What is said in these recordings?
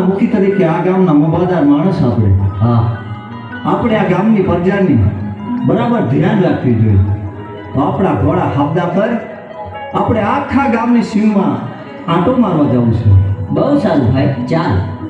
મુખી તરીકે આ ગામના મબાદાર માણસ આપણે. હા. આપણે આ ગામની પ્રજાની બરાબર ધ્યાન રાખવી જોઈએ. તો આપણા ઘોડા હાબદા પર આપણે આખા ગામની સીમમાં આંટો મારવા જવું છે. બહુ સારું ભાઈ ચાલ.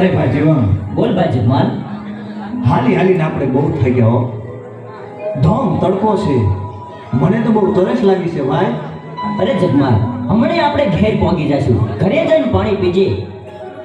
અરે ભાઈ વાહ. બોલ ભાઈ માલ. હાલી હાલીને આપણે બહુ થઈ ગયા હો. ધોમ તડકો છે. મને તો બહુ તરસ લાગી છે ભાઈ. અરે જગમાલ હમણાં આપણે ઘેર પહોંચી જશું ઘરે જઈને પાણી પીજે.